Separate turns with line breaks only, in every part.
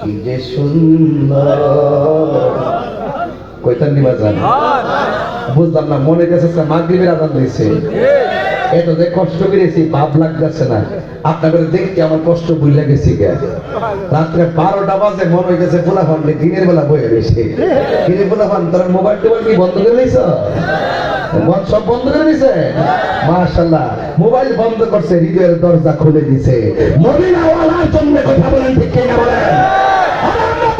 কি যে সুন্দর। নিবা জান? বুঝলাম না মনে কাছে মাগরিবের আজান দিয়েছে। এত যে কষ্ট করেছি ভাব লাগতেছে না। আপনাদের দেখতে আমার কষ্ট বুঝলে গেছি রাত্রে বারোটা বাজে মনে হইতেছে পোলা ফান দিনের বেলা বয়ে রয়েছে। দিনের বেলা ফান তোর মোবাইল টোবাইল কি বন্ধ করে দিয়েছ? সব বন্ধ করে দিছে মাশাল্লাহ মোবাইল বন্ধ করছে হৃদয়ের দরজা খুলে দিছে মদিনা ওয়ালার জন্য কথা বলেন ঠিক কিনা বলেন?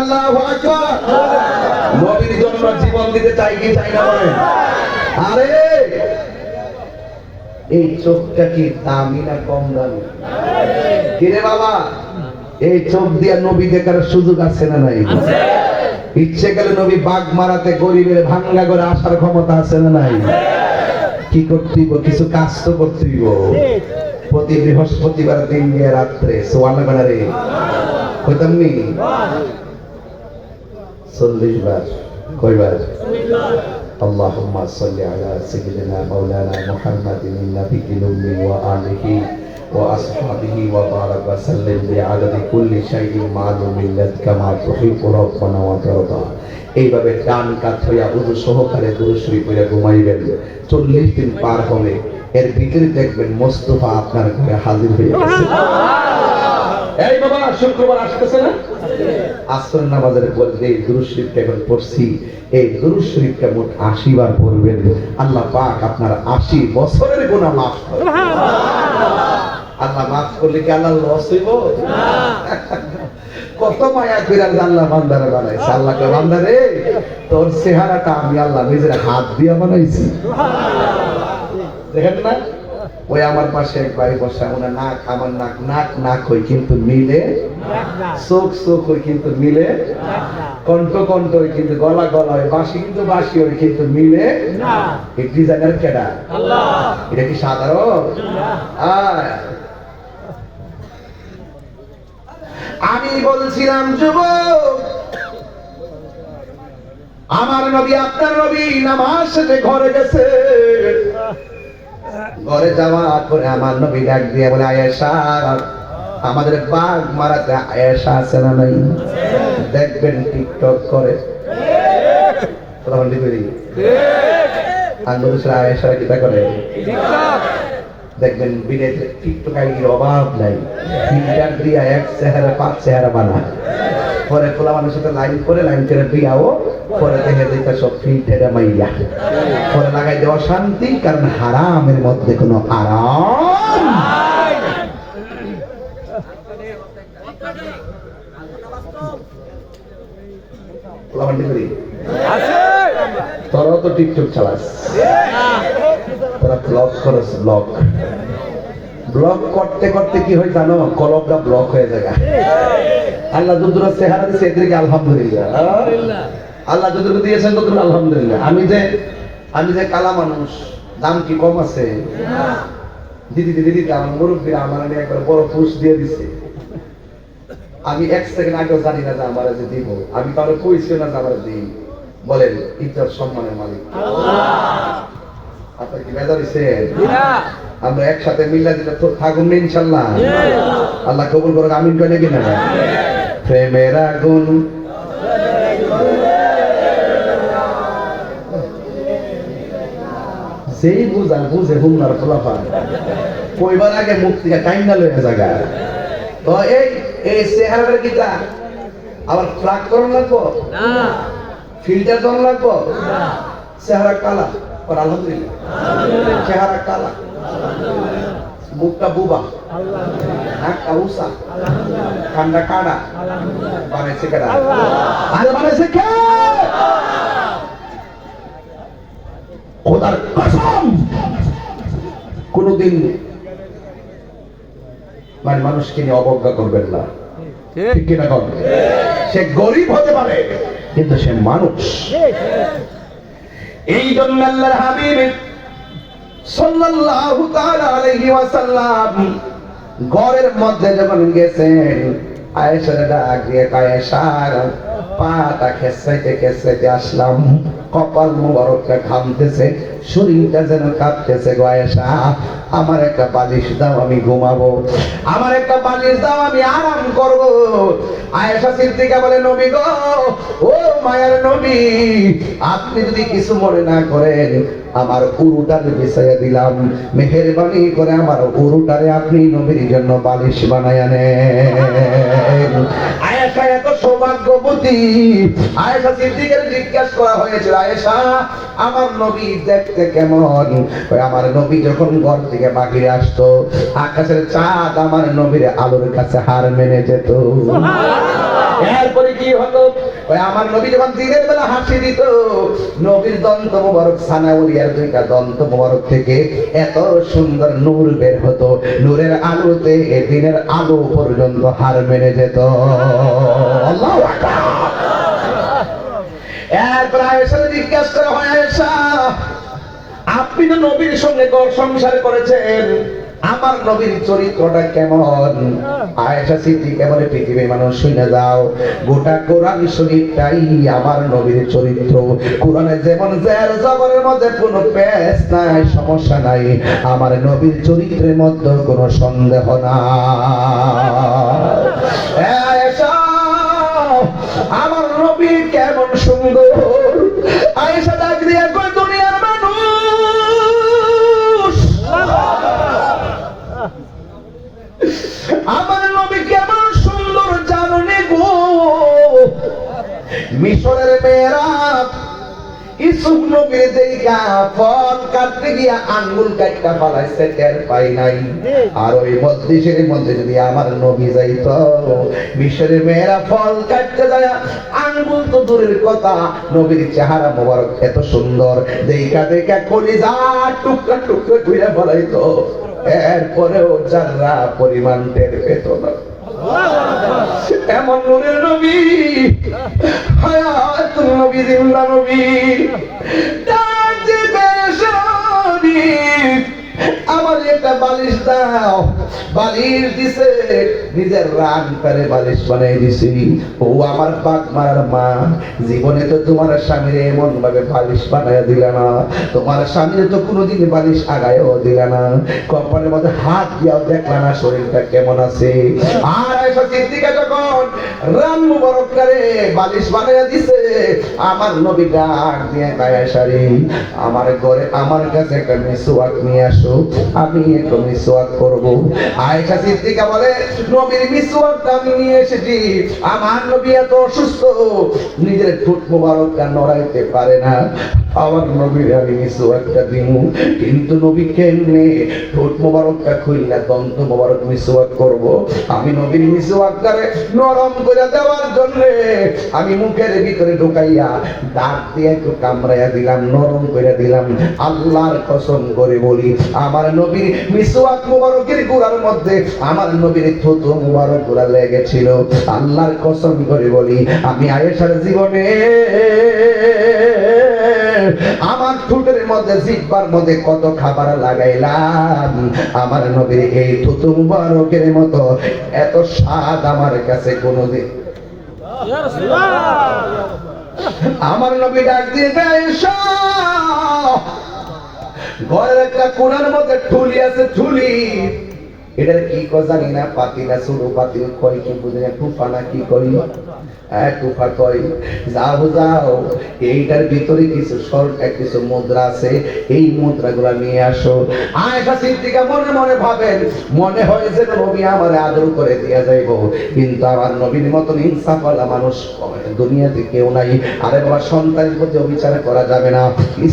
আল্লাহু আকবার। নবীর জন্য জীবন দিতে চাই কি চাই না বলেন? আরে এই চোখটা কি দামি না কম দামি? কিরে বাবা এই চোখ দিয়া নবী দেখার সুযোগ আছে না নাই? ইচ্ছে গেলে নবী বাঘ মারাতে গরিবের ভাঙ্গা করে আসার ক্ষমতা আছে না নাই? কি করতেইব কিছু কাজ তো করতেইব। প্রতি বৃহস্পতিবার দিন গিয়ে রাত্রে সোয়ানা বেড়ারে কইতাম নি? চল্লিশ বার কয়বার اللهم صل على سيدنا مولانا محمد النبي الأمي وآله وأصحابه وبارك وسلم بعدد كل شيء معلوم لك كما تحب ربنا وترضى এইভাবে ডান কাত হইয়া উদু সহকারে দুরুশ্রী করে ঘুমাইবেন চল্লিশ দিন পার হবে এর ভিতরে দেখবেন মোস্তফা আপনার ঘরে হাজির হয়ে গেছে এই বাবা শুক্রবার আসতেছে না? আসর নামাজের দুরুদ শরীফটা এখন পড়ছি। এই দুরুদ শরীফটা মোট বার পড়বেন। আল্লাহ পাক আপনার আশি বছরের গুণা মাফ আল্লাহ মাফ করলে কি আল্লাহ লস হইব? কত মায়া করে আল্লাহ বান্দারে বানাইছে। আল্লাহকে বান্দারে তোর চেহারাটা আমি আল্লাহ নিজের হাত দিয়ে বানাইছি। দেখেন না? ওই আমার পাশে এক ভাই বসে ওনার নাক, আমার নাক নাক নাক হই কিন্তু মিলে, চোখ চোখ হই কিন্তু মিলে, কণ্ঠ কণ্ঠ হই কিন্তু গলা গলা হয় বাঁশি কিন্তু বাঁশি হই কিন্তু মিলে, এই ডিজাইনার কেডা? এটা কি সাধারণ। আমি বলছিলাম, যুবক, আমার নবী, আপনার নবী, নামাজ ঘরে গেছে। ঘরে যাওয়ার পরে আমার নবী ডাক দিয়ে বলে, আয়েশা, আমাদের বাঘ মারাতে আয়েশা আছে না নাই? দেখবেন টিকটক করে। আন্দোলন আয়েশা কি করে? দেখবেন বিলেতে টিকটক আইডির অভাব নাই। ফিল্টার দিয়া এক চেহারা পাঁচ চেহারা বানায় পরে খোলা মানুষের সাথে লাইন করে লাইন করে বিয়াও পরে দেখে দেখে সব ফিল্টারে মাইয়া। পরে লাগাই দেওয়া শান্তি কারণ হারামের মধ্যে কোনো আরাম তোরাও তো টিকটক চালাস। ব্লক করস ব্লক ব্লক করতে করতে কি হয় জানো? কলমটা ব্লক হয়ে যায়। আল্লাহ যদুর চেহারা দিচ্ছে এদেরকে আলহামদুলিল্লাহ। আল্লাহ যদুর দিয়েছেন তদুর আলহামদুলিল্লাহ। আমি যে আমি যে কালা মানুষ, দাম কি কম আছে? দিদি দিদি দিদি, আমার মুরব্বী আমার আমি একবার বড় ফুস দিয়ে দিছে। আমি এক সেকেন্ড আগেও জানি না যে আমার যে দিব। আমি কারও কইছি না যে আমার দিই। বলেন, ইজ্জত সম্মানের মালিক। আপনার কি বেজার হইছেন আমরা একসাথে মিল্লা দিলে তো থাকুন না ইনশাল্লাহ আল্লাহ কবুল করুক আমিন কইলে কিনা প্রেমের আগুন। যেই বুঝা বুঝে হুমনার ফলাফল। কইবার আগে মুক্তিটা কাইন্দা লয়ে জায়গা তো এই এই চেহারাটার কিটা আবার ফ্লাগ করন লাগবো? ফিল্টার করন লাগবো? চেহারা কালা? আলহামদুলিল্লাহ। মুখটা বুবা। নাকটা উষা কাড়া। খোদার কসম। কোনদিন মানে মানুষকে নিয়ে অবজ্ঞা করবেন না। ঠিক কিনা কর সে গরিব হতে পারে, কিন্তু সে মানুষ। এই জন্য আল্লাহর হাবিব সাল্লাল্লাহু তাআলা আলাইহি ওয়াসাল্লাম ঘরের মধ্যে যখন গেছেন, আয়েশার ডাক দিয়ে আয়েশা পাটা খেসাইতে খেসাইতে আসলাম। কপাল মুবারকটা ঘামতেছে, শরীরটা যেন কাঁপতেছে গো আয়েশা। আমার একটা বালিশ দাও, আমি ঘুমাবো। আমার একটা বালিশ দাও, আমি আরাম করব। আয়েশা সিদ্দিকা বলে, নবী গো, ও মায়ের নবী, আপনি যদি কিছু মনে না করেন, আমার উরুটার বিষয়ে দিলাম। মেহেরবানি করে আমার উরুটারে আপনি নবীর জন্য বালিশ বানায় নেন। আয়েশা এত সৌভাগ্যবতী আয়েশা সিদ্দিকের জিজ্ঞাসা করা হয়েছিল, আয়েশা, আমার নবী দেখতে কেমন? ওই আমার নবী যখন ঘর থেকে বাগিয়ে আসতো, আকাশের চাঁদ আমার নবীর আলোর কাছে হার মেনে যেত। এরপরে কি হতো ওই আমার নবী যখন দিনের বেলা হাসি দিত, নবীর দন্ত মোবারক সানাউলিয়ার দুইটা দন্ত মোবারক থেকে এত সুন্দর নূর বের হতো। নূরের আলোতে দিনের আলো পর্যন্ত হার মেনে যেত। আল্লাহু এরপর আয়েশাকে জিজ্ঞাসা করা হয়, আয়েশা, আপনি তো নবীর সঙ্গে সংসার করেছেন। আমার নবীর চরিত্রটা কেমন? আয়েশা সিদ্দিকা বলে পৃথিবীর মানুষ, শুনে যাও। গোটা কোরআন শরীফটাই আমার নবীর চরিত্র। কোরআনে যেমন জের, জবরের মধ্যে কোনো পেশ নাই, সমস্যা নাই। আমার নবীর চরিত্রের মধ্যে কোনো সন্দেহ না আয়েশা, আমার নবী কেমন সুন্দর? ইসুফ নবীর দেইগা ফল কাটতে গিয়া আঙ্গুল কাটটা পালাইছে, টের পাই নাই। আর ওই মজলিসের মধ্যে যদি আমার নবী যাইত মিশরের মেয়েরা ফল কাটতে যায়, আঙ্গুল তো দূরের কথা, নবীর চেহারা মোবারক এত সুন্দর। দেখা দেইকা কলিজা টুকরা টুকরা ঘুরে বলাইতো, এরপরেও যারা পরিমাণ টের পেত না। এমন নূরের নবী হায়াত নবী জিল্লা নবী ডাক যে আমার একটা বালিশ দাও। বালিশ দিছে, নিজের রান করে বালিশ বানাই দিছি। ও আমার পাক মারার মা, জীবনে তো তোমার স্বামীর এমন ভাবে বালিশ বানায় দিলে না। তোমার স্বামীর তো কোনোদিন বালিশ আগায়ও দিলে না। কপালের মধ্যে হাত দিয়াও দেখলা না শরীরটা কেমন আছে। আর এসব চিন্তিকা যখন রাম মুবারক করে বালিশ বানাইয়া দিছে, আমার নবী ডাক দিয়ে গায়ে শাড়ি আমার ঘরে আমার কাছে একটা মিসওয়াক নিয়ে আসো। আমি একটু মিসওয়াক করব। আয়েশা সিদ্দিকা বলে, নবীর মিসওয়াক আমি নিয়ে এসেছি। আমার নবী এত অসুস্থ। নিজের ঠোঁট মোবারক নড়াইতে পারে না। আমার নবীর আমি মিসওয়াকটা দিমু। কিন্তু নবী কেমনে? ঠোঁট মোবারকটা খুললে দন্ত মোবারক মিসওয়াক করব। আমি নবীর মিসওয়াকটারে নরম করে দেওয়ার জন্য আমি মুখের ভিতরে ঢুকাইয়া দাঁত দিয়ে একটু কামড়াইয়া দিলাম, নরম করে দিলাম। আল্লাহর কসম করে বলি, আমার নবীর মিসওয়াক মোবারকের গুড়ার মধ্যে আমার নবীর থুতু মোবারক গুড়া লেগেছিল। আল্লাহর কসম করে বলি, আমি আয়েশার জীবনে আমার ঠোঁটের মধ্যে, জিব্বার মধ্যে কত খাবার লাগাইলাম আমার নবীর এই থুতু মুবারকের মতো এত স্বাদ আমার কাছে কোনোদিন আমার নবী ডাক দিয়ে। ঘরের একটা কোণার মধ্যে ঠুলি আছে, ঠুলি এটার কি কো জানি না পাতি না ছোট পাতি কই কি বুঝে না টুফা না কি করি হ্যাঁ টুফা কই যাও যাও, এইটার ভিতরে কিছু সরকার কিছু মুদ্রা আছে, এই মুদ্রাগুলা নিয়ে আসো। আয়েশা সিদ্দিকা মনে মনে ভাবেন, মনে হয় যে নবী আমার আদর করে দিয়া যাইব। কিন্তু আমার নবীর মতন ইনসাফওয়ালা মানুষ দুনিয়াতে কেউ নাই। আরে বাবা, সন্তানের প্রতি অবিচার করা যাবে না,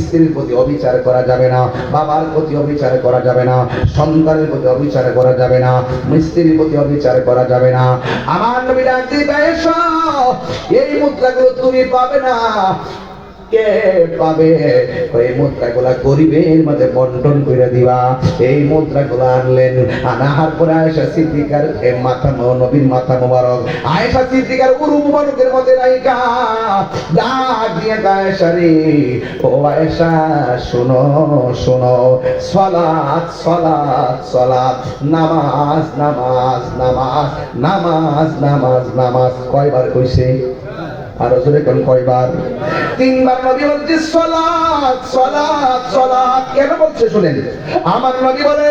স্ত্রীর প্রতি অবিচার করা যাবে না, বাবার প্রতি অবিচার করা যাবে না, সন্তানের প্রতি অবিচার করা যাবে না, মিস্ত্রির প্রতি অবিচার করা যাবে না। আমার নবী ডাক এই মুদ্রাগুলো তুমি পাবে না। কে পাবে? ওই মুদ্রাগুলা গরিবের মধ্যে বন্টন করে দিবা। এই মুদ্রাগুলা আনলেন। আনাহার পরে আয়েশা সিদ্দিকার মাথা নবীর মাথা মোবারক। আয়েশা সিদ্দিকার উরু মুবারকের মধ্যে রাইকা ডাক দিয়ে আয়েশা রে, ও আয়েশা, শোনো শোনো। সলাত সলাত সলাত নামাজ নামাজ নামাজ নামাজ নামাজ নামাজ। কয়বার কইছে? আরও জোরে কোন কয়বার? তিনবার নবী বলছে সলাত সলাত সলাত কেন বলছে শুনেন? আমার নবী বলে,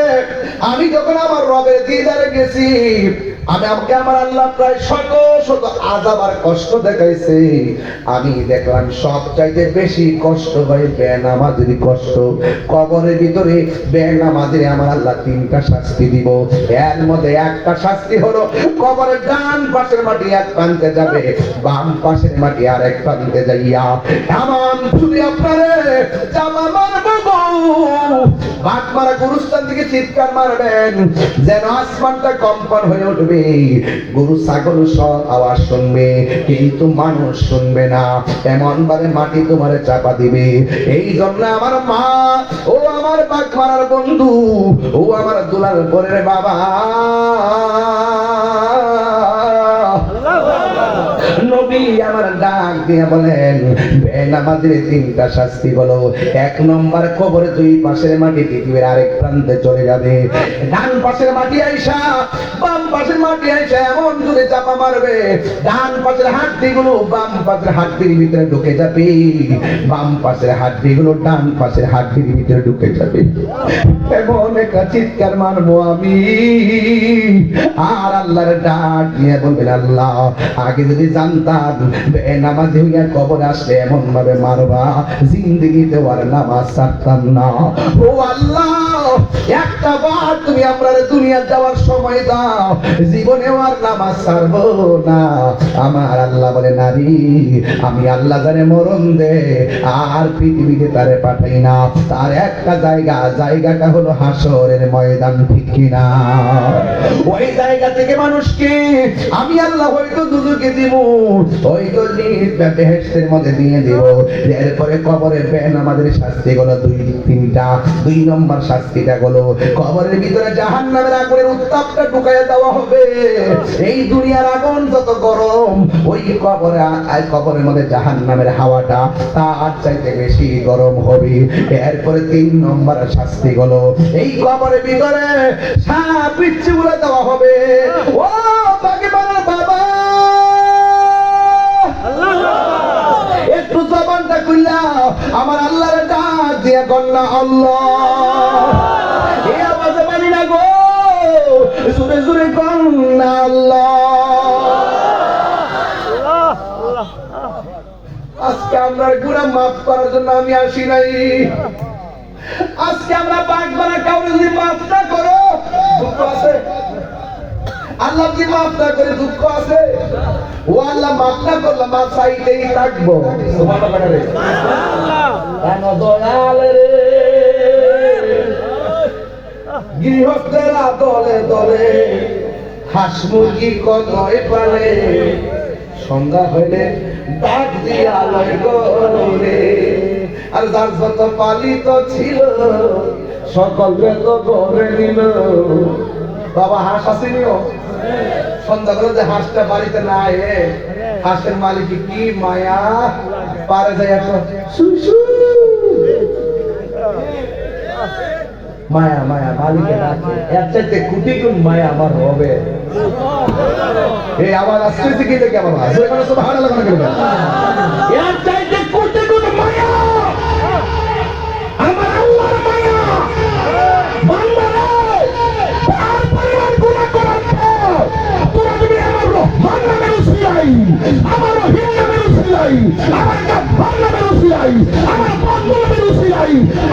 আমি যখন আমার রবের দিদারে গেছি আমি আমাকে আমার আল্লাহ প্রায় শত শত আজাব আর কষ্ট দেখাইছে। আমি দেখলাম সব চাইতে বেশি কষ্ট হয় বেনামাজের কষ্ট। কবরের ভিতরে বেনামাজের আমার আল্লাহ তিনটা শাস্তি দিব। এর মধ্যে একটা শাস্তি হলো, কবরের ডান পাশের মাটি এক প্রান্তে যাবে, বাম পাশের মাটি আর এক প্রান্তে যাইয়া এমন শুধু আপনারে জামা মারবো বাঘ মারা গুরুস্থান থেকে চিৎকার মারবেন, যেন আসমানটা কম্পন হয়ে উঠবে। গরু ছাগল সব আওয়াজ শুনবে, কিন্তু মানুষ শুনবে না। এমন ভাবে মাটি তোমার চাপা দিবে। এই জন্য আমার মা, ও আমার বাঘ মারার বন্ধু, ও আমার দুলার পরের বাবা। ডাক দিয়ে ভিতরে ঢুকে যাবে। বাম পাশের হাড্ডিগুলো ডান পাশের হাড্ডির ভিতরে ঢুকে যাবে। এমন চিৎকার মারবো আমি। আর আল্লাহর ডাক নিয়ে বলবেন, আল্লাহ, আগে যদি জানতাম নামাজি হইয়া কবর আসলে এমন ভাবে মারবা নামাজ না। ও আল্লাহ, একটা বার তুমি আমরা দুনিয়া যাওয়ার সময় দাও জীবনে আর নামাজ না। আমার আল্লাহ বলে, নারী, আমি আল্লাহ জানে মরণ দে, আর পৃথিবীতে তারে পাঠাই না। তার একটা জায়গা, জায়গাটা হলো হাসরের ময়দান, ঠিক কিনা ওই জায়গা থেকে মানুষকে, আমি আল্লাহ হয়তো দুদুকে দিব হয়তো বেহেস্তের মধ্যে এরপরে আমাদের শাস্তি দুই তিনটা, দুই নম্বর শাস্তিটা কবরের ভিতরে জাহান নামের আগুনের উত্তাপটা ঢুকাইয়া দেওয়া হবে। এই দুনিয়ার আগুন যত গরম, ওই কবরে কবরের মধ্যে জাহান নামের হাওয়াটা তার চাইতে বেশি গরম হবে। এরপরে তিন নম্বর শাস্তি গুলো। এই কবরের ভিতরে সাপ পিচ্ছি দেওয়া হবে। ও খুললা আমার আল্লাহর ডাক দিয়ে কন্যা আল্লাহ। এই আওয়াজে না গো সুরে কন্যা আল্লাহ। আজকে আমরা গুণা মাফ করার জন্য আমি আসি নাই। আজকে আমরা পাক বানা কাউরে যদি মাফ না করো, দুঃখ আছে। আল্লাহ মাফ না করে, দুঃখ আছে। আল্লাহ করলাম মাফ চাইতেই থাকব গৃহস্থেরা দলে দলে হাঁস মুরগি কদয় পালে। সন্ধ্যা হইলে ডাক দিয়া লয় গরে আর যার যত পালিত ছিল সকল বেদ গড়ে নিল। বাবা হাঁস আসেনিও? সন্ধ্যাবেলা যে হাঁসটা বাড়িতে না এ হাঁসের মালিক কি মায়া? পারে যায় এখন মায়া মায়া মালিক ডাকে এর চাইতে কোটি গুণ মায়া আমার হবে। এই আমার আসতেছে কি দেখে আমার ভাই সেখানে সব ভালো লাগানো করবে এর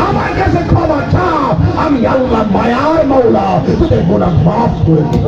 আমার কাছে ক্ষমা চাও। আমি আল্লাহ মায়ার মৌলা তোদের গোনা মাফ করে দেব।